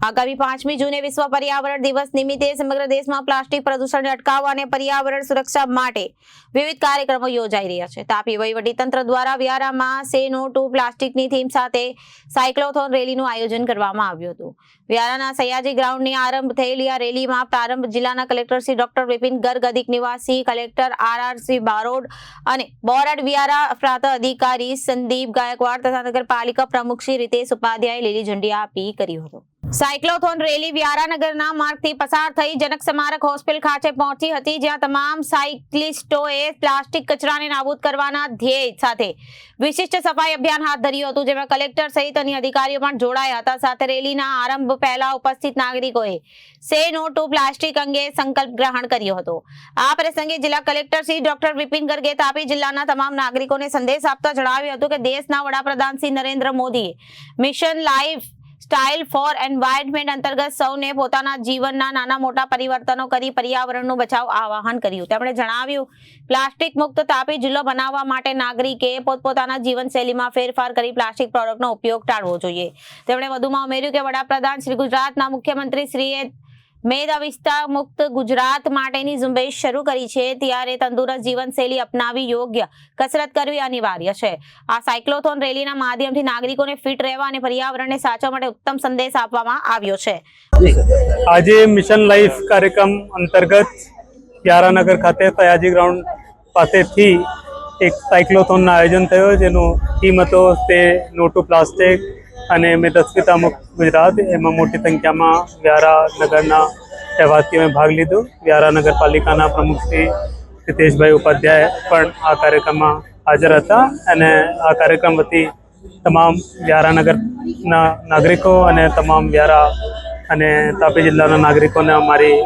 આગામી પાંચમી જૂને વિશ્વ પર્યાવરણ દિવસ નિમિત્તે સમગ્ર દેશમાં પ્લાસ્ટિક પ્રદૂષણને અટકાવવા અને પર્યાવરણ સુરક્ષા માટે વિવિધ કાર્યક્રમો યોજાઈ રહ્યા છે. તાપી વહીવટીતંત્ર દ્વારા વ્યારામાં સે નો ટુ પ્લાસ્ટિકની થીમ સાથે સાયક્લોથોન રેલીનું આયોજન કરવામાં આવ્યું હતું. વ્યારાના સયાજી ગ્રાઉન્ડની આરંભ થયેલી આ રેલીમાં પ્રારંભ જિલ્લાના કલેક્ટર શ્રી ડોક્ટર વિપિન ગર્ગ નિવાસી collector R R C Barod અને બોરાડ વ્યારા પ્રાંત અધિકારી સંદીપ ગાયકવાડ તથા નગરપાલિકા પ્રમુખ શ્રી રીતેશ ઉપાધ્યાય લીલી ઝંડી આપી કર્યું હતું. સાયક્લોથોન રેલી વ્યારાનગરના માર્ગથી પસાર થઈ જનક સ્મારક હોસ્પિટલ ખાતે પહોંચી હતી, જ્યાં તમામ સાયક્લિસ્ટોએ પ્લાસ્ટિક કચરાને નાબૂદ કરવાના ધ્યેય સાથે વિશિષ્ટ સફાઈ અભિયાન હાથ ધર્યું હતું, જેમાં કલેક્ટર સહિત અન્ય અધિકારીઓ પણ જોડાયા હતા. સાથે રેલીના આરંભ પહેલા ઉપસ્થિત નાગરિકોએ સે નો ટુ પ્લાસ્ટિક અંગે સંકલ્પ ગ્રહણ કર્યો હતો. આ પ્રસંગે જિલ્લા કલેક્ટર શ્રી ડોક્ટર વિપિન ગર્ગે તાપી જિલ્લાના તમામ નાગરિકોને સંદેશ આપતા જણાવ્યું હતું કે દેશના વડાપ્રધાન શ્રી નરેન્દ્ર મોદીએ mission lifestyle for environment અંતર્ગત સૌને પોતાના જીવનના નાના મોટા પરિવર્તનો કરી પર્યાવરણનું બચાવ આવાહન કર્યું. તેમણે જણાવ્યું, પ્લાસ્ટિક મુક્ત તાપી જિલ્લો બનાવવા માટે નાગરિકે પોતપોતાના જીવનશૈલીમાં ફેરફાર કરી પ્લાસ્ટિક પ્રોડક્ટનો ઉપયોગ ટાળવો જોઈએ. તેમણે વધુમાં ઉમેર્યું કે વડાપ્રધાન શ્રી ગુજરાતના મુખ્યમંત્રી શ્રીએ મેદ વિસ્તાર મુક્ત ગુજરાત માટેની ઝુંબેશ શરૂ કરી છે. ત્યારે તંદુરસ્ત જીવનશૈલી અપનાવી યોગ્ય કસરત કરવી અનિવાર્ય છે. આ સાયક્લોથોન રેલીના માધ્યમથી નાગરિકોને ફિટ રહેવા અને પર્યાવરણને સાચવવા માટે ઉત્તમ સંદેશ આપવામાં આવ્યો છે. આજે મિશન લાઈફ કાર્યક્રમ અંતર્ગત યારાનગર ખાતે સયાજી ગ્રાઉન્ડ પાસેથી એક સાયક્લોથોનનું આયોજન થયો. જેનો થીમ હતો તે નો ટુ પ્લાસ્ટિક અને મેં દસપિતા મુક્ત ગુજરાત, એમાં મોટી સંખ્યામાં વ્યારા નગરના રહેવાસીઓએ ભાગ લીધો. વ્યારા નગરપાલિકાના પ્રમુખ શ્રી હિતેશભાઈ ઉપાધ્યાય પણ આ કાર્યક્રમમાં હાજર હતા અને આ કાર્યક્રમ વતી તમામ વ્યારા નગરના નાગરિકો અને તમામ વ્યારા અને તાપી જિલ્લાના નાગરિકોને અમારી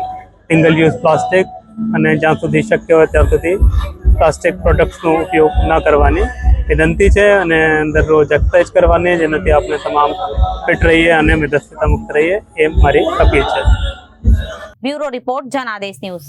સિંગલ યુઝ પ્લાસ્ટિક અને જ્યાં સુધી શક્ય હોય ત્યાં સુધી પ્લાસ્ટિક પ્રોડક્ટ્સનો ઉપયોગ ન કરવાની વિનંતી છે અને દરરોજ એક્સરસાઇઝ કરવાની જેનાથી આપણે તમામ ફિટ રહીએ અને મેદસ્વીતા મુક્ત રહીએ એ મારી અપીલ છે. Bureau report Janadesh news.